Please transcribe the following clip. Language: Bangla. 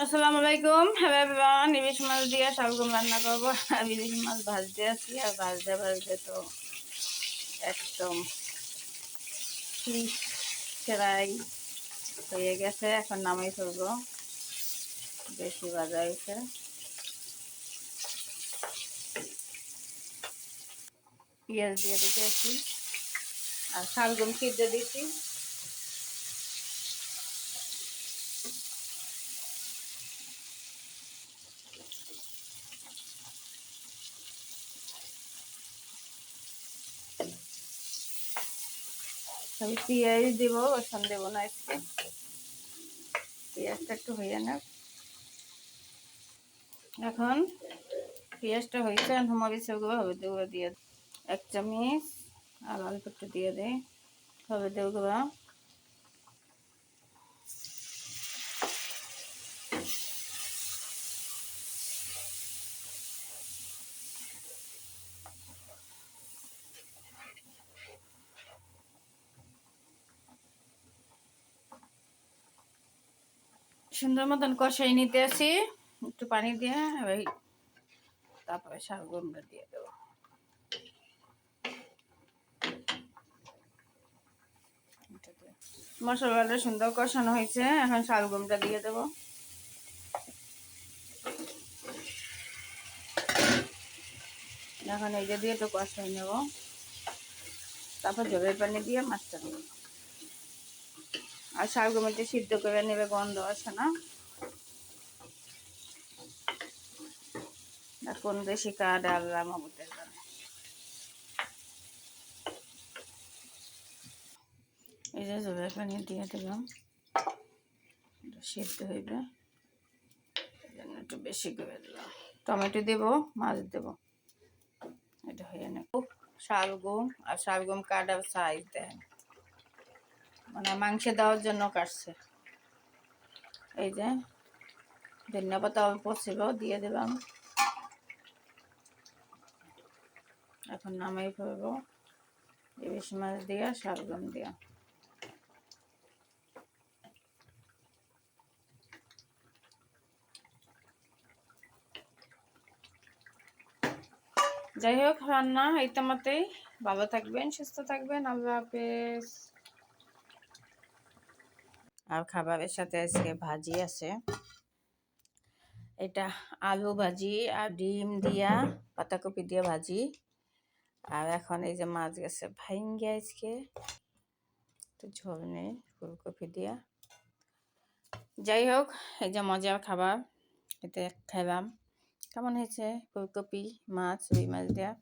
আসসালামু আলাইকুম। হ্যাঁ ইলিশ মাছ দিয়ে শালগম রান্না করব। আর ইলিশ মাছ ভাজতে আছি, আর ভাজতে ভাজতে তো একদম সেরাই হয়ে গেছে, এখন নামাই ফেলব। বেশি ভাজা হয়েছে। পেঁয়াজ দিয়ে দিতে আসি আর শালগম সিদ্ধ দিচ্ছি আমি পেঁয়াজ দেবো, রসুন দেবো না আজকে। পেঁয়াজটা একটু হয়ে না এখন পেঁয়াজটা হয়েছে মরিচ সবগুলো হলুদ গুঁড়ো দিয়ে এক চামচ আর অল্প একটু দিয়ে দেয় হলুদ গুঁড়ো। সুন্দর মতন কষাই নিতে আসি একটু পানি দিয়ে, এবার তারপরে শালগমটা দিয়ে দেবো। মশলাটা সুন্দর কষানো হয়েছে, এখন শালগমটা দিয়ে দেবো। এখন এই যে দিয়ে একটু কষাই নেব। তারপর জলের পানি দিয়ে মাছটা দেবো। আর শালগমটা সিদ্ধ করে নেবে, গন্ধ আসে না। কোন দেশি কাঠ আল্লাহ এই যে জলের পানি দিয়ে দিলাম। সিদ্ধ হইবে। একটু বেশি করে দিলাম। টমেটো দেবো, মাছ দেবো। এটা হয়ে নেব শালগম আর শালগম কাটার সাইজ দেন। মানে মাংসে দেওয়ার জন্য কাটছে। এই যে ধনিয়া পাতা অল্প ছিল, দিয়ে দিলাম। এখন নামাই ফেলব। ইলিশ মাছ দিয়া, শালগম দিয়া। যাই হোক, রান্না এইটামাতেই ভালো থাকবেন, সুস্থ থাকবেন। আল্লাহ হাফেজ। আর খাবারের সাথে আজকে ভাজি আছে। এটা আলু ভাজি আর ডিম দিয়া, পাতাকপি দিয়ে ভাজি। আর এখন এই যে মাছ গেছে ভাইঙ্গে আজকে। ঝোল নেই, ফুলকপি দিয়া। যাই হোক, এই যে মজার খাবার, এতে খেলাম কেমন হয়েছে ফুলকপি, মাছ, রুই মাছ দেওয়া